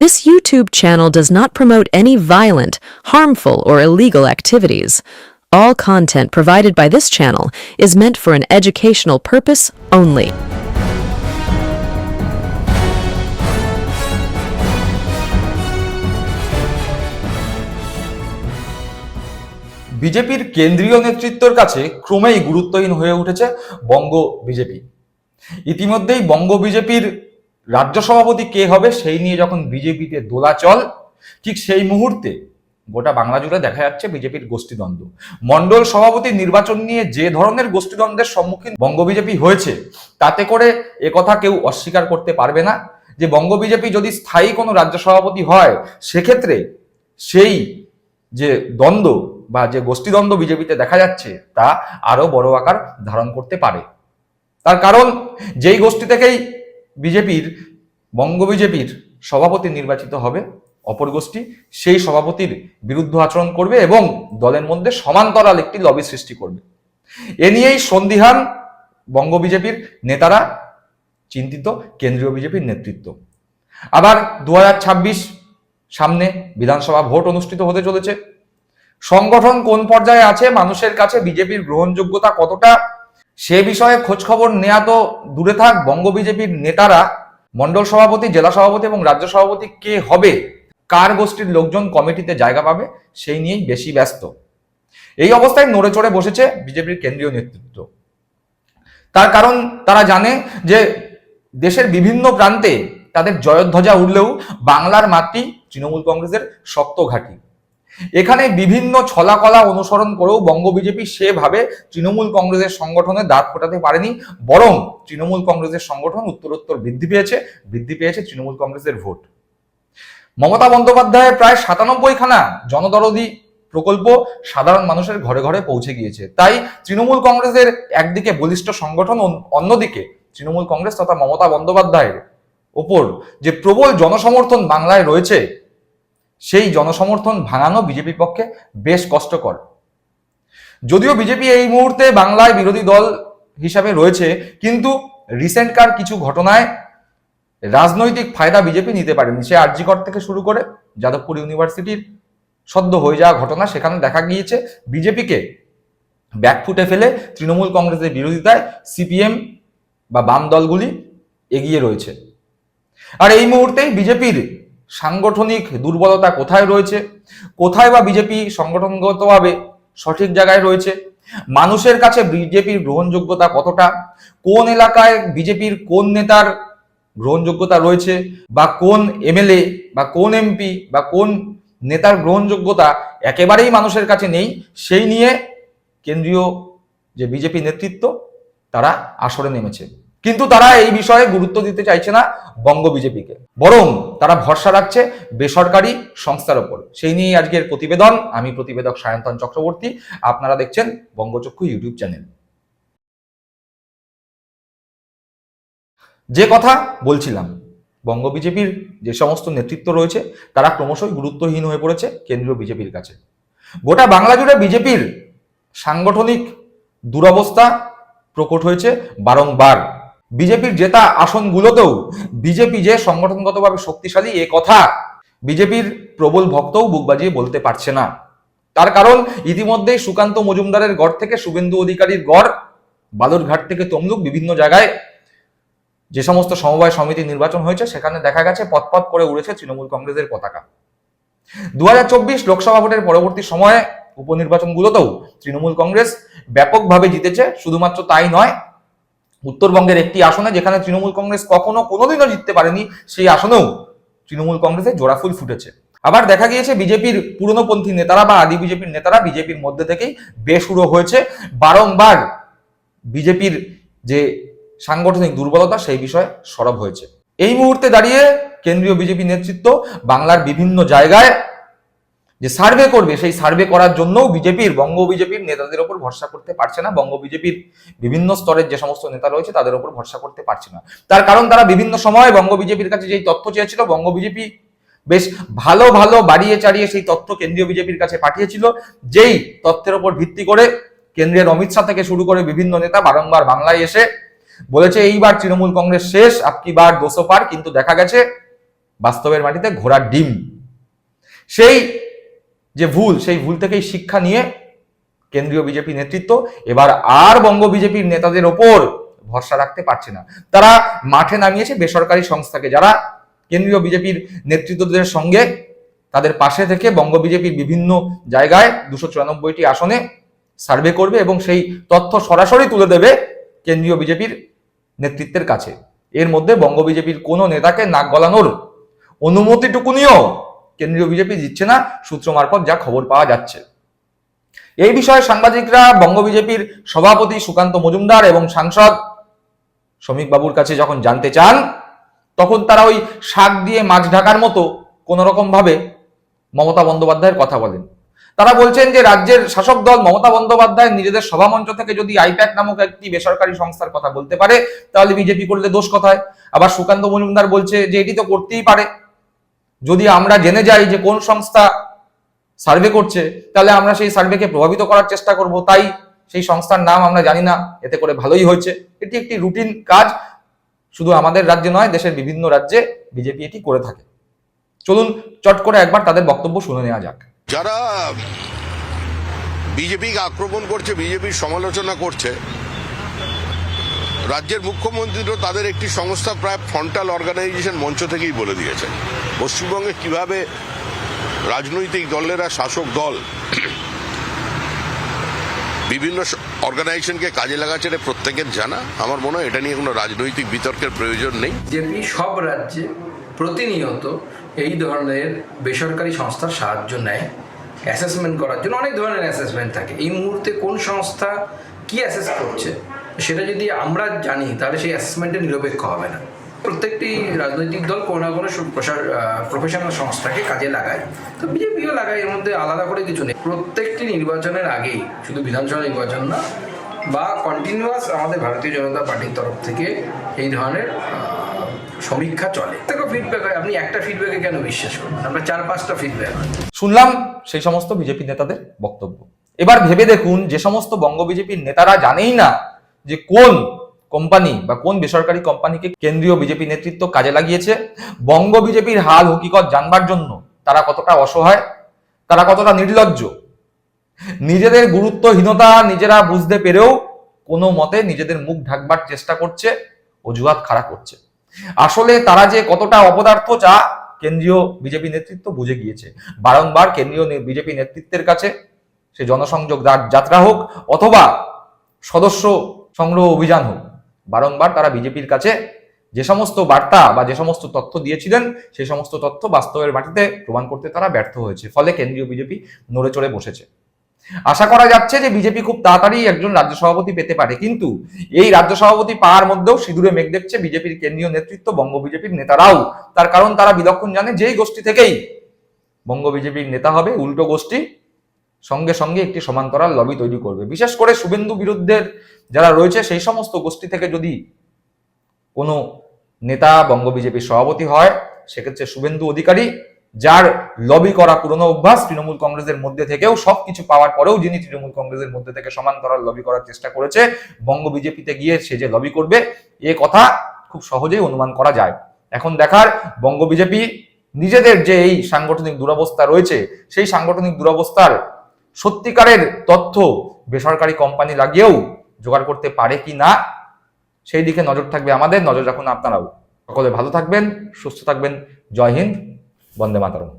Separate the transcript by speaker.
Speaker 1: This YouTube channel does not promote any violent, harmful, or illegal activities. All content provided by this channel is meant for an educational purpose only.
Speaker 2: বিজেপির কেন্দ্রীয় নেতৃত্বের কাছে ক্রমেই গুরুত্বহীন হয়ে উঠেছে বঙ্গ BJP ইতিমধ্যেই বঙ্গ বিজেপির রাজ্য সভাপতি কে হবে সেই নিয়ে যখন বিজেপিতে দোলাচল, ঠিক সেই মুহূর্তে গোটা বাংলা জুড়ে দেখা যাচ্ছে বিজেপির গোষ্ঠীদ্বন্দ্ব। মন্ডল সভাপতি নির্বাচন নিয়ে যে ধরনের গোষ্ঠীদ্বন্দ্বের সম্মুখীন বঙ্গ বিজেপি হয়েছে, তাতে করে এ কথা কেউ অস্বীকার করতে পারবে না। যে বঙ্গ বিজেপি যদি স্থায়ী কোনো রাজ্য সভাপতি হয়, সেক্ষেত্রে সেই যে দ্বন্দ্ব বা যে গোষ্ঠীদ্বন্দ্ব বিজেপিতে দেখা যাচ্ছে, তা আরও বড় আকার ধারণ করতে পারে। তার কারণ, যেই গোষ্ঠী থেকেই বিজেপির, বঙ্গ বিজেপির সভাপতি নির্বাচিত হবে অপর গোষ্ঠী। সেই সভাপতির বিরুদ্ধ আচরণ করবে এবং দলের মধ্যে সমান্তরাল একটি লবি সৃষ্টি করবে। এ নিয়েই সন্দিহান বঙ্গ বিজেপির নেতারা চিন্তিত, কেন্দ্রীয় বিজেপির নেতৃত্ব। আবার দু হাজার ছাব্বিশ সামনে বিধানসভা ভোট অনুষ্ঠিত হতে চলেছে। সংগঠন কোন পর্যায়ে আছে, মানুষের কাছে বিজেপির গ্রহণযোগ্যতা কতটা সে বিষয়ে খোঁজ খবর নেওয়া তো দূরে থাক, বঙ্গ বিজেপির নেতারা মন্ডল সভাপতি, জেলা সভাপতি এবং রাজ্য সভাপতি কে হবে, কার গোষ্ঠীর লোকজন কমিটিতে জায়গা পাবে, সেই নিয়েই বেশি ব্যস্ত। এই অবস্থায় নড়ে চড়ে বসেছে বিজেপির কেন্দ্রীয় নেতৃত্ব। তার কারণ তারা জানে যে দেশের বিভিন্ন প্রান্তে তাদের জয়ধ্বজা উঠলেও বাংলার মাটি তৃণমূল কংগ্রেসের শক্ত ঘাঁটি। এখানে বিভিন্ন ছলাকলা অনুসরণ করেও বঙ্গ বিজেপি সেভাবে তৃণমূল কংগ্রেসের সংগঠনে দাঁত ফোটাতে পারেনি, বরং তৃণমূল কংগ্রেসের সংগঠন উত্তরোত্তর বৃদ্ধি পেয়েছে বৃদ্ধি পেয়েছে তৃণমূল কংগ্রেসের ভোট। মমতা বন্দ্যোপাধ্যায়ের প্রায় সাতানব্বই খানা জনদরদি প্রকল্প সাধারণ মানুষের ঘরে ঘরে পৌঁছে গিয়েছে। তাই তৃণমূল কংগ্রেসের একদিকে বলিষ্ঠ সংগঠন, অন্যদিকে তৃণমূল কংগ্রেস তথা মমতা বন্দ্যোপাধ্যায়ের ওপর যে প্রবল জনসমর্থন বাংলায় রয়েছে সেই জনসমর্থন ভাঙানো বিজেপির পক্ষে বেশ কষ্টকর। যদিও বিজেপি এই মুহূর্তে বাংলায় বিরোধী দল হিসাবে রয়েছে, কিন্তু রিসেন্টকার কিছু ঘটনায় রাজনৈতিক ফায়দা বিজেপি নিতে পারেনি। সে আরজিকর থেকে শুরু করে যাদবপুর ইউনিভার্সিটির সদ্য হয়ে যাওয়া ঘটনা সেখানে দেখা গিয়েছে। বিজেপিকে ব্যাকফুটে ফেলে তৃণমূল কংগ্রেসের বিরোধিতায় সিপিএম বা বাম দলগুলি এগিয়ে রয়েছে। আর এই মুহূর্তেই বিজেপির সাংগঠনিক দুর্বলতা কোথায় রয়েছে? কোথায় বা বিজেপি সংগঠনগতভাবে সঠিক জায়গায় রয়েছে? মানুষের কাছে বিজেপির গ্রহণযোগ্যতা কতটা? কোন এলাকায় বিজেপির কোন নেতার গ্রহণযোগ্যতা রয়েছে? বা কোন এমএলএ বা কোন এমপি বা কোন নেতার গ্রহণযোগ্যতা একেবারেই মানুষের কাছে নেই? সেই নিয়ে কেন্দ্রীয় যে বিজেপি নেতৃত্ব, তারা আসরে নেমেছে। কিন্তু তারা এই বিষয়ে গুরুত্ব দিতে চাইছে না বঙ্গ বিজেপিকে। বরং তারা ভরসা রাখছে বেসরকারি সংস্থার ওপর। সেই নিয়ে আজকের প্রতিবেদন। আমি প্রতিবেদক সায়ন্তন চক্রবর্তী। আপনারা দেখছেন বঙ্গচক্ষু ইউটিউব চ্যানেল। যে কথা বলছিলাম, বঙ্গ বিজেপির যে সমস্ত নেতৃত্ব রয়েছে, তারা ক্রমশই গুরুত্বহীন হয়ে পড়েছে কেন্দ্রীয় বিজেপির কাছে। গোটা বাংলা জুড়ে বিজেপির সাংগঠনিক দুরবস্থা প্রকট হয়েছে বারংবার। বিজেপির জেতা আসনগুলোতেও বিজেপি যে সংগঠনগতভাবে শক্তিশালী, এ কথা বিজেপির প্রবল ভক্তও বুক বাজিয়ে বলতে পারছে না। তার কারণ, ইতিমধ্যেই সুকান্ত মজুমদারের গড় থেকে শুভেন্দু অধিকারীর গড়, বালুরঘাট থেকে তমলুক বিভিন্ন জায়গায় যে সমস্ত সমবায় সমিতি নির্বাচন হয়েছে, সেখানে দেখা গেছে পথপথ করে উড়েছে তৃণমূল কংগ্রেসের পতাকা। দু হাজার চব্বিশ লোকসভা ভোটের পরবর্তী সময়ে উপনির্বাচনগুলোতেও তৃণমূল কংগ্রেস ব্যাপকভাবে জিতেছে, শুধুমাত্র তাই নয় উত্তরবঙ্গের একটি আসনে যেখানে তৃণমূল কংগ্রেস কখনো কোনোদিনও জিততে পারেনি, সেই আসনেও তৃণমূল কংগ্রেসের জোড়াফুল ফুটেছে। আবার দেখা গিয়েছে বিজেপির পুরনোপন্থী নেতারা বা আদি বিজেপির নেতারা বিজেপির মধ্যে থেকেই বেসুরো হয়েছে। বারংবার বিজেপির যে সাংগঠনিক দুর্বলতা, সেই বিষয়ে সরব হয়েছে। এই মুহূর্তে দাঁড়িয়ে কেন্দ্রীয় বিজেপি নেতৃত্ব বাংলার বিভিন্ন জায়গায় যে সার্ভে করবে, সেই সার্ভে করার জন্যও বিজেপির, বঙ্গ বিজেপির নেতাদের ওপর ভরসা করতে পারছে না। বঙ্গ বিজেপির বিভিন্ন স্তরের যে সমস্ত নেতা রয়েছে, তাদের ওপর ভরসা করতে পারছে না। তার কারণ তারা বিভিন্ন সময় বঙ্গ বিজেপির কাছে যেই তথ্য চেয়েছিল, বঙ্গ বিজেপি বেশ ভালো ভালো বাড়িয়ে চাড়িয়ে সেই তথ্য কেন্দ্রীয় বিজেপির কাছে পাঠিয়েছিল। যেই তথ্যের ওপর ভিত্তি করে কেন্দ্রের অমিত শাহ থেকে শুরু করে বিভিন্ন নেতা বারংবার বাংলায় এসে বলেছে, এইবার তৃণমূল কংগ্রেস শেষ আপকি বার দোষো পার। কিন্তু দেখা গেছে, বাস্তবের মাটিতে ঘোড়ার ডিম। সেই যে ভুল, সেই ভুল থেকেই শিক্ষা নিয়ে কেন্দ্রীয় বিজেপি নেতৃত্ব এবার আর বঙ্গ বিজেপির নেতাদের ওপর ভরসা রাখতে পারছে না। তারা মাঠে নামিয়েছে বেসরকারি সংস্থাকে। যারা কেন্দ্রীয় বিজেপির নেতৃত্বদের সঙ্গে তাদের পাশে থেকে বঙ্গ বিজেপির বিভিন্ন জায়গায় দুশো চুরানব্বইটি আসনে সার্ভে করবে এবং সেই তথ্য সরাসরি তুলে দেবে কেন্দ্রীয় বিজেপির নেতৃত্বের কাছে। এর মধ্যে বঙ্গ বিজেপির কোনো নেতাকে নাক গলানোর অনুমতিটুকুনিও কেন্দ্রীয় বিজেপি দিচ্ছে না, সূত্র মারফত যা খবর পাওয়া যাচ্ছে। এই বিষয়ে সাংবাদিকরা বঙ্গ বিজেপির সভাপতি সুকান্ত মজুমদার এবং সাংসদ শ্রমিক বাবুর কাছে যখন জানতে চান, তখন তারা ওই শাক দিয়ে মাছ ঢাকার মতো কোন রকম ভাবে মমতা বন্দ্যোপাধ্যায়ের কথা বলেন। তারা বলছেন যে রাজ্যের শাসক দল মমতা বন্দ্যোপাধ্যায় নিজেদের সভামঞ্চ থেকে যদি আইপ্যাক নামক একটি বেসরকারি সংস্থার কথা বলতে পারে, তাহলে বিজেপি করলে দোষ কথায়? আবার সুকান্ত মজুমদার বলছে যে এটি তো করতেই পারে। যদি আমরা জেনে যাই যে কোন সংস্থা সার্ভে করছে, তাহলে আমরা সেই সার্ভেকে প্রভাবিত করার চেষ্টা করব। তাই সেই সংস্থার নাম আমরা জানি না, এতে করে ভালোই হয়েছে। এটি একটি রুটিন কাজ, শুধু আমাদের রাজ্যে নয়, দেশের বিভিন্ন রাজ্যে বিজেপি এটি করে থাকে। চলুন চট করে একবার তাদের বক্তব্য শুনে নেওয়া যাক।
Speaker 3: যারা বিজেপিকে আক্রমণ করছে, বিজেপির সমালোচনা করছে রাজ্যের মুখ্যমন্ত্রীও তাদের একটি সংস্থা প্রায় ফ্রন্টাল অর্গানাইজেশন মঞ্চ থেকেই বলে দিয়েছেন পশ্চিমবঙ্গে কীভাবে রাজনৈতিক দলেরা শাসক দল বিভিন্ন অর্গানাইজেশনকে কাজে লাগাচ্ছে এটা প্রত্যেকের জানা। আমার মনে হয় এটা নিয়ে কোনো রাজনৈতিক বিতর্কের প্রয়োজন নেই।
Speaker 4: বিজেপি সব রাজ্যে প্রতিনিয়ত এই ধরনের বেসরকারি সংস্থার সাহায্য নেয়। অ্যাসেসমেন্ট করার জন্য অনেক ধরনের অ্যাসেসমেন্ট থাকে। এই মুহূর্তে কোন সংস্থা কি অ্যাসেস করছে? সেটা যদি আমরা জানি, তাহলে সেই অ্যাসেসমেন্টে নিরপেক্ষ হবে না। প্রত্যেকটি রাজনৈতিক দল কোনো না কোনো প্রফেশনাল সংস্থাকে কাজে লাগায়। তো বিজেপিও লাগায়, এর মধ্যে আলাদা করে কিছু নেই। প্রত্যেকটি নির্বাচনের আগেই, শুধু বিধানসভা নির্বাচন না, বা কন্টিনিউয়াস আমাদের ভারতীয় জনতা পার্টির তরফ থেকে এই ধরনের সমীক্ষা চলে। দেখো ফিডব্যাক হয়। আপনি একটা ফিডব্যাকে কেন বিশ্বাস করবেন? আপনার চার, পাঁচটা ফিডব্যাক
Speaker 2: শুনলাম সেই সমস্ত বিজেপি নেতাদের বক্তব্য। এবার ভেবে দেখুন, যে সমস্ত বঙ্গ বিজেপির নেতারা জানেই না যে কোন কোম্পানি বা কোন বেসরকারি কোম্পানিকে কেন্দ্রীয় বিজেপি নেতৃত্ব কাজে লাগিয়েছে, বঙ্গ বিজেপির হাল হকিকত জানবার জন্য তারা কতটা অসহায়, তারা কতটা নির্লজ্জ? নিজেদের গুরুত্বহীনতা নিজেরা বুঝতে পেরেও কোনো মতে নিজেদের মুখ ঢাকবার চেষ্টা করছে, অজুহাত খাড়া করছে। আসলে তারা যে কতটা অপদার্থ যা কেন্দ্রীয় বিজেপি নেতৃত্ব বুঝে গিয়েছে। বারংবার কেন্দ্রীয় বিজেপি নেতৃত্বের কাছে সে জনসংযোগ যাত্রা হোক অথবা সদস্য সংগ্রহ অভিযান হোক। বারংবার তারা বিজেপির কাছে যে সমস্ত বার্তা বা যে সমস্ত তথ্য দিয়েছিলেন, সেই সমস্ত তথ্য বাস্তবের মাটিতে প্রমাণ করতে তারা ব্যর্থ হয়েছে। ফলে কেন্দ্রীয় বিজেপি নড়ে চড়ে বসেছে। আশা করা যাচ্ছে যে বিজেপি খুব তাড়াতাড়ি একজন রাজ্য সভাপতি পেতে পারে। কিন্তু এই রাজ্য সভাপতি পাওয়ার মধ্যেও সিঁদুরে মেঘ দেখছে বিজেপির কেন্দ্রীয় নেতৃত্ব, বঙ্গ বিজেপির নেতারাও। তার কারণ তারা বিলক্ষণ জানে, যেই গোষ্ঠী থেকেই বঙ্গ বিজেপির নেতা হবে, উল্টো গোষ্ঠী সঙ্গে সঙ্গে একটি সমান্তরাল লবি তৈরি করবে। বিশেষ করে শুভেন্দু বিরুদ্ধের যারা রয়েছে, সেই সমস্ত গোষ্ঠী থেকে যদি কোনো নেতা বঙ্গ বিজেপির সভাপতি হয়, সেক্ষেত্রে শুভেন্দু অধিকারী, যার লবি করা পুরনো অভ্যাস তৃণমূল কংগ্রেসের মধ্যে থেকেও সবকিছু পাওয়ার পরেও যিনি তৃণমূল কংগ্রেসের মধ্যে থেকে সমান্তরাল লবি করার চেষ্টা করেছে, বঙ্গ বিজেপিতে গিয়ে সে যে লবি করবে, এ কথা খুব সহজেই অনুমান করা যায়। এখন দেখার বঙ্গ বিজেপি নিজেদের যে এই সাংগঠনিক দুরবস্থা রয়েছে, সেই সাংগঠনিক দুরবস্থার সত্যিকারের তথ্য বেসরকারি কোম্পানি লাগিয়েও জোগাড় করতে পারে কি না, সেই দিকে নজর থাকবে আমাদের। নজর রাখুন আপনারাও। সকলে ভালো থাকবেন, সুস্থ থাকবেন। জয় হিন্দ, বন্দে মাতরম।